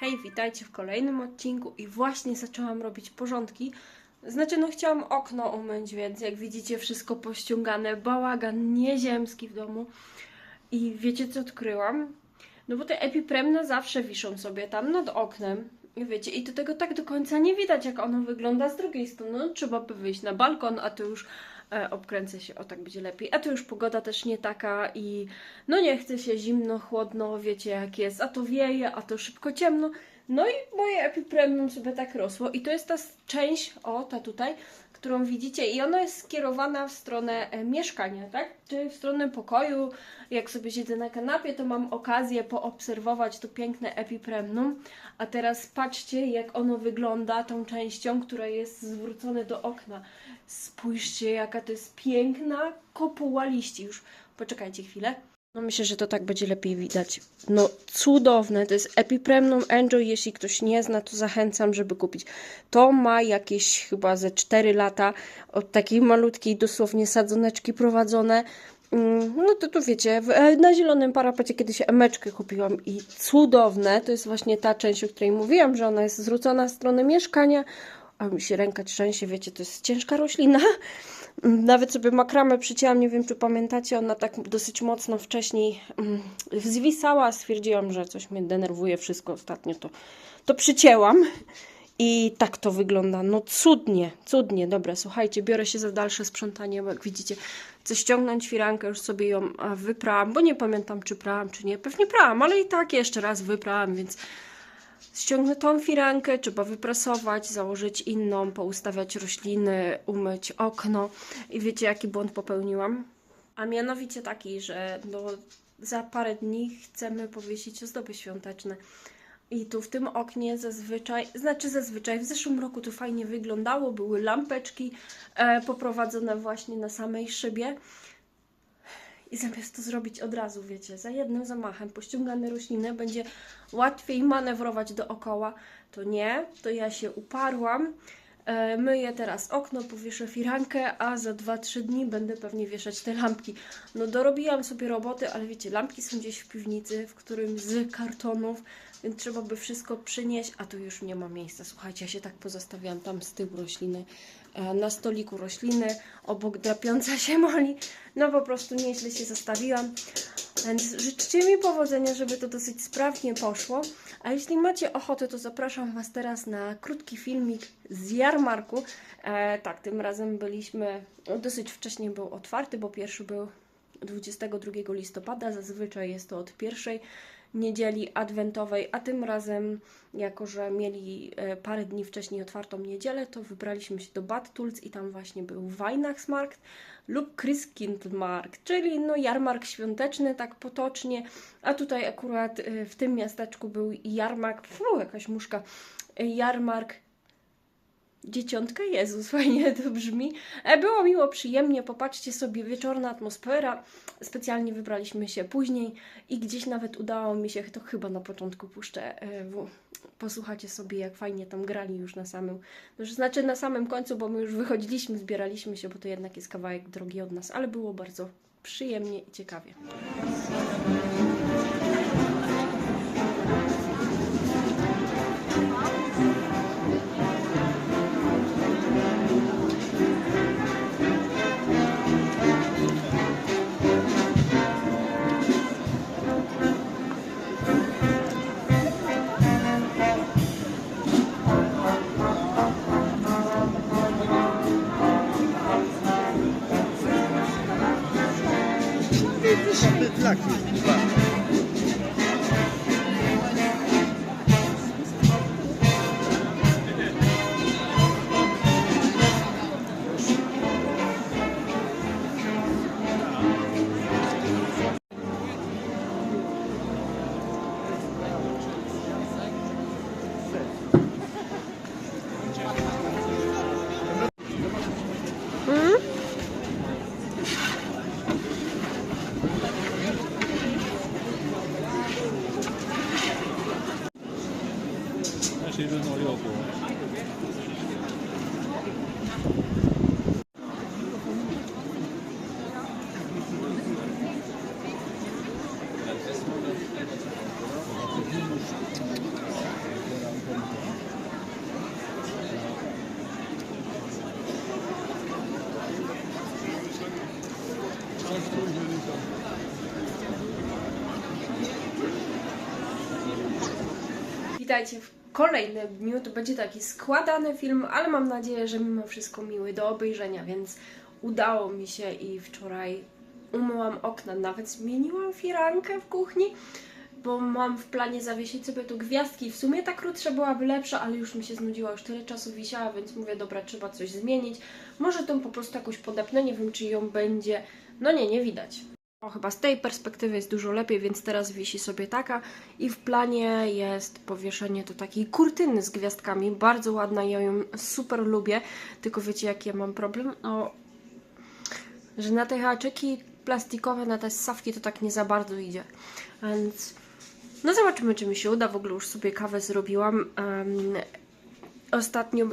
Hej, witajcie w kolejnym odcinku i właśnie zaczęłam robić porządki. Znaczy, no chciałam okno umyć, więc jak widzicie wszystko pościągane, bałagan nieziemski w domu. I wiecie co odkryłam? No bo te epipremne zawsze wiszą sobie tam nad oknem. I wiecie, i do tego tak do końca nie widać, jak ono wygląda z drugiej strony. No, trzeba by wyjść na balkon, a to już obkręcę się, o tak będzie lepiej. A to już pogoda też nie taka i no nie chce się zimno, chłodno, wiecie jak jest, a to wieje, a to szybko ciemno. No i moje epipremium sobie tak rosło i to jest ta część, o ta tutaj, którą widzicie i ona jest skierowana w stronę e, mieszkania, tak? Czyli w stronę pokoju. Jak sobie siedzę na kanapie, to mam okazję poobserwować to piękne epipremnum. A teraz patrzcie, jak ono wygląda tą częścią, która jest zwrócona do okna. Spójrzcie, jaka to jest piękna kopuła liści. Już poczekajcie chwilę. No myślę, że to tak będzie lepiej widać. No cudowne, to jest Epipremnum Enjoy, jeśli ktoś nie zna, to zachęcam, żeby kupić. To ma jakieś chyba ze 4 lata, od takiej malutkiej dosłownie sadzoneczki prowadzone. Mm, No to tu wiecie, e, na zielonym parapecie kiedyś emeczkę kupiłam i cudowne, to jest właśnie ta część, o której mówiłam, że ona jest zwrócona w stronę mieszkania, a mi się ręka trzęsie, wiecie, to jest ciężka roślina. Nawet sobie makramę przycięłam, nie wiem czy pamiętacie, ona tak dosyć mocno wcześniej mm, zwisała. Stwierdziłam, że coś mnie denerwuje wszystko ostatnio, to, to przycięłam. I tak to wygląda. No cudnie, cudnie. Dobra, słuchajcie, biorę się za dalsze sprzątanie, bo jak widzicie, chcę ściągnąć firankę, już sobie ją wyprałam, bo nie pamiętam czy prałam, czy nie. Pewnie prałam, ale i tak jeszcze raz wyprałam, więc ściągnę tą firankę, trzeba wyprasować, założyć inną, poustawiać rośliny, umyć okno. I wiecie, jaki błąd popełniłam? A mianowicie taki, że no, za parę dni chcemy powiesić ozdoby świąteczne. I tu w tym oknie zazwyczaj, znaczy zazwyczaj, w zeszłym roku to fajnie wyglądało, były lampeczki e, poprowadzone właśnie na samej szybie. I zamiast to zrobić od razu, wiecie, za jednym zamachem pościągane rośliny, będzie łatwiej manewrować dookoła. To nie, to ja się uparłam. E, myję teraz okno, powieszę firankę, a za 2-3 dni będę pewnie wieszać te lampki. No dorobiłam sobie roboty, ale wiecie, lampki są gdzieś w piwnicy, w którym z kartonów, więc trzeba by wszystko przynieść, a tu już nie ma miejsca. Słuchajcie, ja się tak pozostawiałam tam z tyłu rośliny, na stoliku rośliny, obok drapiąca się moli. No po prostu nieźle się zostawiłam. Więc życzcie mi powodzenia, żeby to dosyć sprawnie poszło. A jeśli macie ochotę, to zapraszam Was teraz na krótki filmik z jarmarku. E, tak, tym razem byliśmy, no, dosyć wcześnie był otwarty, bo pierwszy był 22 listopada. Zazwyczaj jest to od pierwszej niedzieli adwentowej, a tym razem, jako że mieli e, parę dni wcześniej otwartą niedzielę, to wybraliśmy się do Bad Tools i tam właśnie był Weihnachtsmarkt lub Christkindlmarkt, czyli no jarmark świąteczny, tak potocznie, a tutaj akurat e, w tym miasteczku był jarmark, fu, jakaś muszka, e, jarmark Dzieciątka Jezus, fajnie to brzmi. E, Było miło, przyjemnie, popatrzcie sobie, wieczorna atmosfera. Specjalnie wybraliśmy się później i gdzieś nawet udało mi się, to chyba na początku puszczę, e, posłuchacie sobie, jak fajnie tam grali już na samym, znaczy na samym końcu, bo my już wychodziliśmy, zbieraliśmy się, bo to jednak jest kawałek drogi od nas, ale było bardzo przyjemnie i ciekawie. Witajcie w kolejnym dniu. To będzie taki składany film, ale mam nadzieję, że mimo wszystko miły do obejrzenia, więc udało mi się i wczoraj umyłam okna, nawet zmieniłam firankę w kuchni, bo mam w planie zawiesić sobie tu gwiazdki. W sumie ta krótsza byłaby lepsza, ale już mi się znudziła, już tyle czasu wisiała, więc mówię, dobra, trzeba coś zmienić. Może tą po prostu jakoś podepnę, nie wiem czy ją będzie. No nie, nie widać. O, chyba z tej perspektywy jest dużo lepiej, więc teraz wisi sobie taka i w planie jest powieszenie do takiej kurtyny z gwiazdkami, bardzo ładna, ja ją super lubię, tylko wiecie jaki ja mam problem? No, że na te haczyki plastikowe, na te sawki to tak nie za bardzo idzie, więc no zobaczymy czy mi się uda, w ogóle już sobie kawę zrobiłam, Em, ostatnio...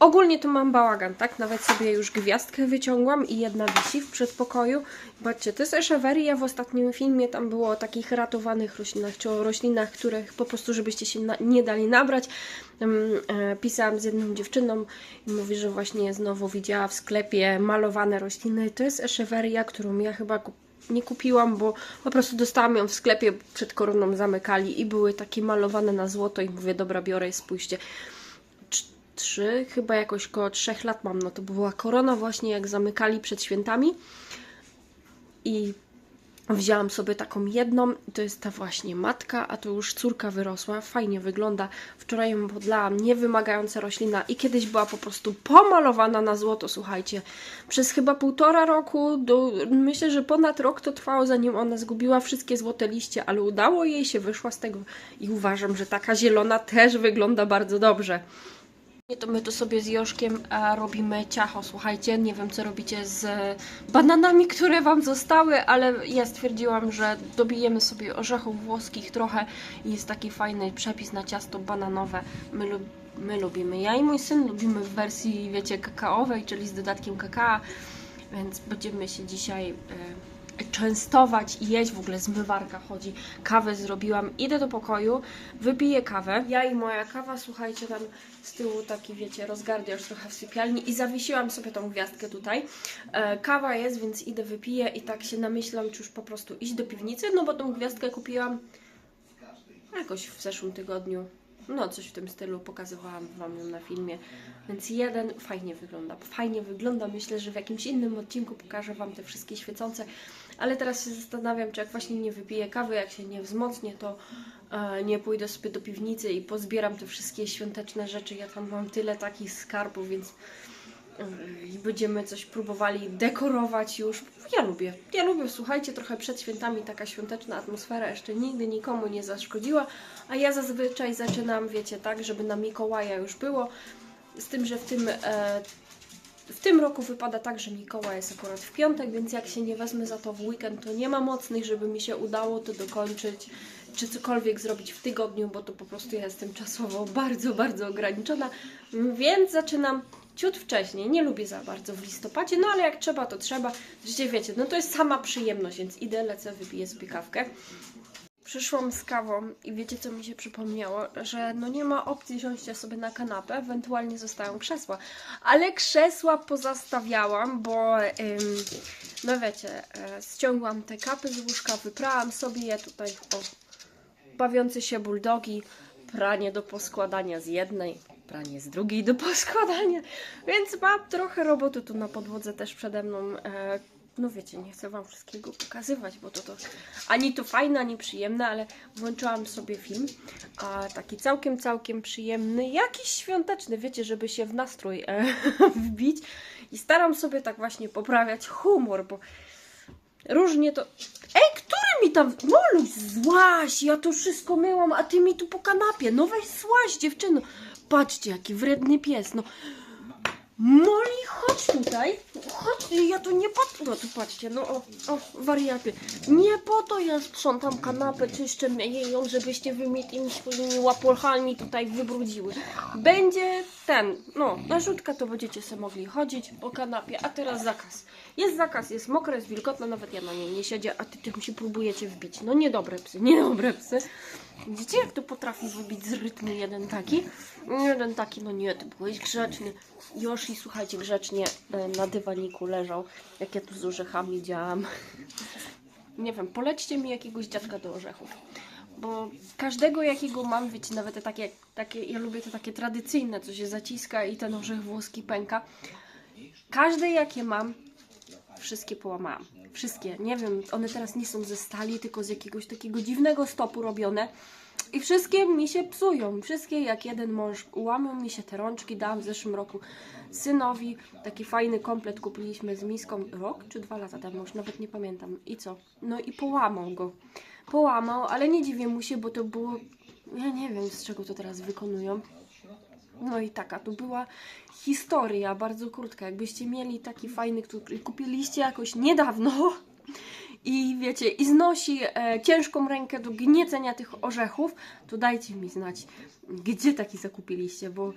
Ogólnie to mam bałagan, tak? Nawet sobie już gwiazdkę wyciągłam i jedna wisi w przedpokoju. Zobaczcie, to jest Echeveria. W ostatnim filmie tam było o takich ratowanych roślinach, czy o roślinach, których po prostu, żebyście się na, nie dali nabrać. Tam, e, pisałam z jedną dziewczyną i mówi, że właśnie znowu widziała w sklepie malowane rośliny. To jest Echeveria, którą ja chyba nie kupiłam, bo po prostu dostałam ją w sklepie, przed koroną zamykali i były takie malowane na złoto i mówię, dobra, biorę i spójrzcie trzy, chyba jakoś koło trzech lat mam, no to była korona właśnie jak zamykali przed świętami i wzięłam sobie taką jedną, to jest ta właśnie matka, a to już córka wyrosła, fajnie wygląda. Wczoraj ją podlałam, niewymagająca roślina i kiedyś była po prostu pomalowana na złoto, słuchajcie. Przez chyba półtora roku, do, myślę, że ponad rok to trwało, zanim ona zgubiła wszystkie złote liście, ale udało jej się, wyszła z tego i uważam, że taka zielona też wygląda bardzo dobrze. To my tu sobie z Joszkiem e, robimy ciacho, słuchajcie, nie wiem co robicie z bananami, które Wam zostały, ale ja stwierdziłam, że dobijemy sobie orzechów włoskich trochę i jest taki fajny przepis na ciasto bananowe. My, lub, my lubimy, ja i mój syn lubimy w wersji, wiecie, kakaowej, czyli z dodatkiem kakao, więc będziemy się dzisiaj... E, częstować i jeść, w ogóle zmywarka chodzi, kawę zrobiłam, idę do pokoju, wypiję kawę, ja i moja kawa, słuchajcie, tam z tyłu taki, wiecie, rozgardiasz trochę w sypialni i zawiesiłam sobie tą gwiazdkę tutaj. E, kawa jest, więc idę wypiję i tak się namyślam, czy już po prostu iść do piwnicy, no bo tą gwiazdkę kupiłam jakoś w zeszłym tygodniu. No, coś w tym stylu pokazywałam Wam ją na filmie. Więc jeden fajnie wygląda. Fajnie wygląda. Myślę, że w jakimś innym odcinku pokażę Wam te wszystkie świecące. Ale teraz się zastanawiam, czy jak właśnie nie wypiję kawy, jak się nie wzmocnię, to e, nie pójdę sobie do piwnicy i pozbieram te wszystkie świąteczne rzeczy. Ja tam mam tyle takich skarbów, więc i będziemy coś próbowali dekorować już. Ja lubię. Ja lubię, słuchajcie, trochę przed świętami taka świąteczna atmosfera jeszcze nigdy nikomu nie zaszkodziła, a ja zazwyczaj zaczynam, wiecie, tak, żeby na Mikołaja już było. Z tym, że w tym, e, w tym roku wypada tak, że Mikołaj jest akurat w piątek, więc jak się nie wezmę za to w weekend, to nie ma mocnych, żeby mi się udało to dokończyć, czy cokolwiek zrobić w tygodniu, bo to po prostu ja jestem czasowo bardzo, bardzo ograniczona, więc zaczynam ciut wcześniej. Nie lubię za bardzo w listopadzie, no ale jak trzeba, to trzeba. Zresztą wiecie, no to jest sama przyjemność, więc idę, lecę, wypiję sobie kawkę. Przyszłam z kawą i wiecie co mi się przypomniało, że no nie ma opcji wziąć sobie na kanapę, ewentualnie zostają krzesła, ale krzesła pozastawiałam, bo ym, no wiecie, e, ściągłam te kapy z łóżka, wyprałam sobie je tutaj, o, bawiące się buldogi, pranie do poskładania z jednej, pranie z drugiej do poskładania, więc mam trochę roboty tu na podłodze też przede mną. E, no wiecie, nie chcę Wam wszystkiego pokazywać, bo to, to ani to fajne, ani przyjemne, ale włączyłam sobie film, a taki całkiem, całkiem przyjemny, jakiś świąteczny, wiecie, żeby się w nastrój e, wbić i staram sobie tak właśnie poprawiać humor, bo różnie to... Ej, który mi tam... Moluś, złaś, ja to wszystko myłam, a Ty mi tu po kanapie, no weź złaś, dziewczyno. Patrzcie, jaki wredny pies, no. Moli, chodź tutaj. Ja tu nie po No tu patrzcie, no o, o, wariaty. Nie po to ja sprzątam kanapę, czyszczę myję ją, żebyście wy mi tymi swoimi łapolchami tutaj wybrudziły. Będzie ten, no, na rzutka to będziecie sobie mogli chodzić po kanapie, a teraz zakaz. Jest zakaz, jest mokre, jest wilgotne, nawet ja na niej nie siedzię, a ty tym się próbujecie wbić. No niedobre psy, niedobre psy. Widzicie, jak to potrafi wybić z rytmu jeden taki? Jeden taki, no nie, ty byłeś grzeczny. Yoshi, słuchajcie, grzecznie e, na dywan dywaniku leżał, jak ja tu z orzechami działam. Nie wiem, polećcie mi jakiegoś dziadka do orzechów. Bo każdego jakiego mam, wiecie, nawet te takie, takie, ja lubię te takie tradycyjne, co się zaciska i ten orzech włoski pęka. Każde jakie mam, wszystkie połamałam. Wszystkie. Nie wiem, one teraz nie są ze stali, tylko z jakiegoś takiego dziwnego stopu robione. I wszystkie mi się psują. Wszystkie jak jeden mąż. Łamią mi się te rączki. Dałam w zeszłym roku synowi. Taki fajny komplet kupiliśmy z miską. Rok czy dwa lata temu, już nawet nie pamiętam. I co? No i połamał go. Połamał, ale nie dziwię mu się, bo to było... Ja nie wiem, z czego to teraz wykonują. No i taka to była historia, bardzo krótka. Jakbyście mieli taki fajny, który kupiliście jakoś niedawno i wiecie, i znosi e, ciężką rękę do gniecenia tych orzechów, to dajcie mi znać, gdzie taki zakupiliście, bo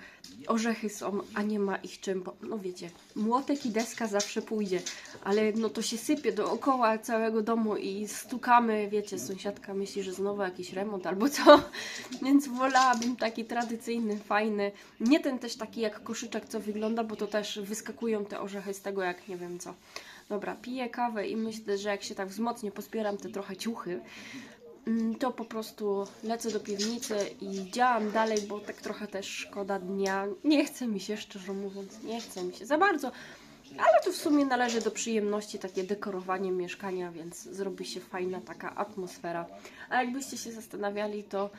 orzechy są, a nie ma ich czym, bo no wiecie, młotek i deska zawsze pójdzie, ale no to się sypie dookoła całego domu i stukamy, wiecie, sąsiadka myśli, że znowu jakiś remont albo co, więc wolałabym taki tradycyjny, fajny, nie ten też taki jak koszyczek, co wygląda, bo to też wyskakują te orzechy z tego jak nie wiem co. Dobra, piję kawę i myślę, że jak się tak wzmocnię, pozbieram te trochę ciuchy, mm, to po prostu lecę do piwnicy i działam dalej, bo tak trochę też szkoda dnia. Nie chce mi się, szczerze mówiąc, nie chce mi się za bardzo, ale to w sumie należy do przyjemności takie dekorowanie mieszkania, więc zrobi się fajna taka atmosfera. A jakbyście się zastanawiali, to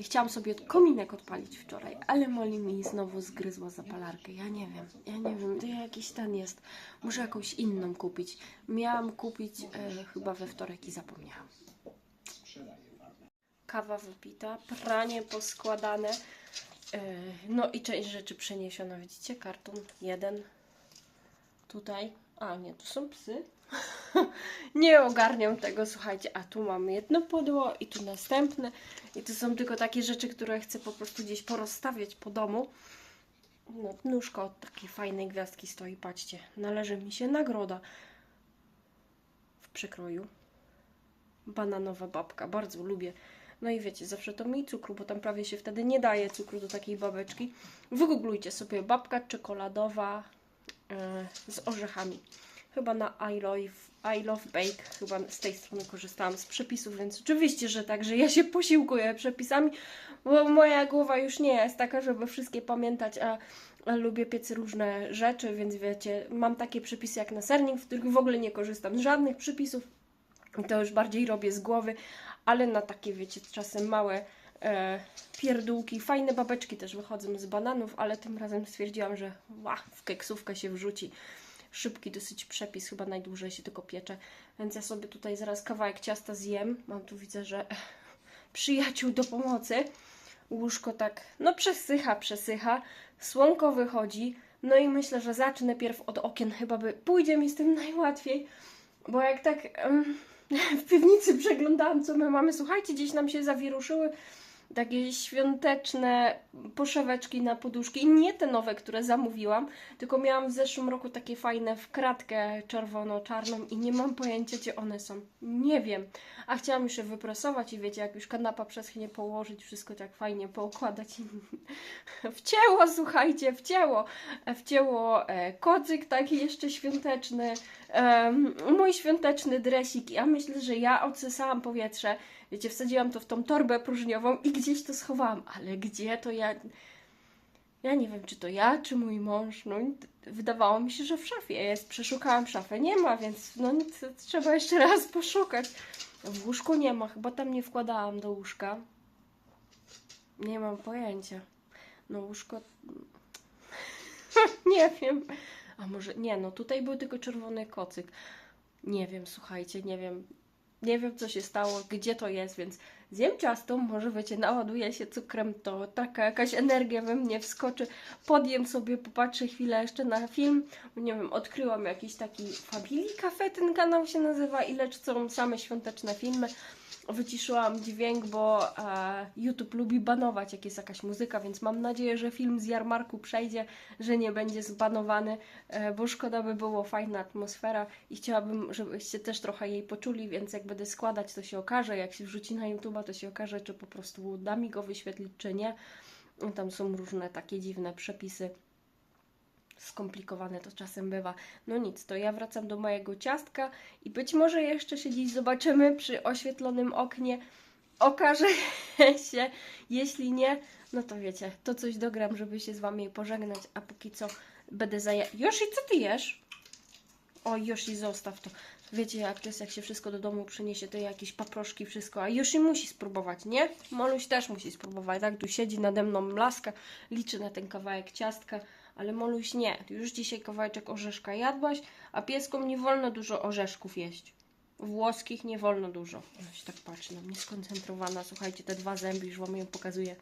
chciałam sobie kominek odpalić wczoraj, ale Molly mi znowu zgryzła zapalarkę. Ja nie wiem, ja nie wiem, to jakiś ten jest. Muszę jakąś inną kupić. Miałam kupić e, chyba we wtorek i zapomniałam. Kawa wypita, pranie poskładane. E, no i część rzeczy przeniesiona. Widzicie, karton jeden. Tutaj. A nie, tu są psy. nie ogarniam tego, słuchajcie. A tu mamy jedno pudło i tu następne. I to są tylko takie rzeczy, które chcę po prostu gdzieś porozstawiać po domu. No, nóżka od takiej fajnej gwiazdki stoi, patrzcie. Należy mi się nagroda w przekroju. Bananowa babka, bardzo lubię. No i wiecie, zawsze to mniej cukru, bo tam prawie się wtedy nie daje cukru do takiej babeczki. Wygooglujcie sobie babka czekoladowa e, z orzechami. Chyba na I Love, I Love Bake, chyba z tej strony korzystałam z przepisów, więc oczywiście, że tak, że ja się posiłkuję przepisami, bo moja głowa już nie jest taka, żeby wszystkie pamiętać, a, a lubię piec różne rzeczy, więc wiecie, mam takie przepisy jak na sernik, w których w ogóle nie korzystam z żadnych przepisów, to już bardziej robię z głowy, ale na takie, wiecie, czasem małe e, pierdółki, fajne babeczki też wychodzą z bananów, ale tym razem stwierdziłam, że w keksówkę się wrzuci. Szybki dosyć przepis, chyba najdłużej się tylko piecze, więc ja sobie tutaj zaraz kawałek ciasta zjem. Mam tu, widzę, że przyjaciół do pomocy. Łóżko tak, no przesycha, przesycha. Słonko wychodzi. No i myślę, że zacznę pierw od okien, chyba by pójdzie mi z tym najłatwiej. Bo jak tak em, w piwnicy przeglądałam, co my mamy, słuchajcie, gdzieś nam się zawiruszyły takie świąteczne poszeweczki na poduszki. I nie te nowe, które zamówiłam, tylko miałam w zeszłym roku takie fajne w kratkę czerwono-czarną i nie mam pojęcia, gdzie one są. Nie wiem. A chciałam już je wyprasować i wiecie, jak już kanapa przeschnie, położyć, wszystko tak fajnie poukładać. wcięło, słuchajcie, wcięło. Wcięło e, kocyk taki jeszcze świąteczny, mój świąteczny dresik. Ja myślę, że ja odsysałam powietrze. Wiecie, wsadziłam to w tą torbę próżniową i gdzieś to schowałam. Ale gdzie to ja... Ja nie wiem, czy to ja, czy mój mąż. No, wydawało mi się, że w szafie jest. Przeszukałam szafę, nie ma, więc no, trzeba jeszcze raz poszukać. W łóżku nie ma, chyba tam nie wkładałam do łóżka. Nie mam pojęcia. No łóżko... nie wiem. A może... Nie, no tutaj był tylko czerwony kocyk. Nie wiem, słuchajcie, nie wiem. Nie wiem, co się stało, gdzie to jest, więc zjem ciasto, może wiecie, naładuję się cukrem, to taka jakaś energia we mnie wskoczy. Podjem sobie, popatrzę chwilę jeszcze na film. Nie wiem, odkryłam jakiś taki Fabili Cafe, ten kanał się nazywa i są same świąteczne filmy. Wyciszyłam dźwięk, bo e, YouTube lubi banować, jak jest jakaś muzyka, więc mam nadzieję, że film z jarmarku przejdzie, że nie będzie zbanowany, e, bo szkoda by było, fajna atmosfera i chciałabym, żebyście też trochę jej poczuli, więc jak będę składać, to się okaże, jak się wrzuci na YouTube'a, to się okaże, czy po prostu da mi go wyświetlić, czy nie. Tam są różne takie dziwne przepisy Skomplikowane to czasem bywa. No nic, to ja wracam do mojego ciastka i być może jeszcze się dziś zobaczymy przy oświetlonym oknie. Okaże się, jeśli nie, no to wiecie, to coś dogram, żeby się z wami pożegnać, a póki co będę zaja... Josi, co ty jesz? O, Josi, zostaw to. Wiecie jak to jest, jak się wszystko do domu przyniesie, to jakieś paproszki, wszystko, a Josi musi spróbować, nie? Moluś też musi spróbować, tak? Tu siedzi nade mną laska, liczy na ten kawałek ciastka, ale Moluś nie. Ty już dzisiaj kawałeczek orzeszka jadłaś, a pieskom nie wolno dużo orzeszków jeść. Włoskich nie wolno dużo. Ona się tak patrzy na mnie, skoncentrowana. Słuchajcie, te dwa zęby już wam ją pokazuję.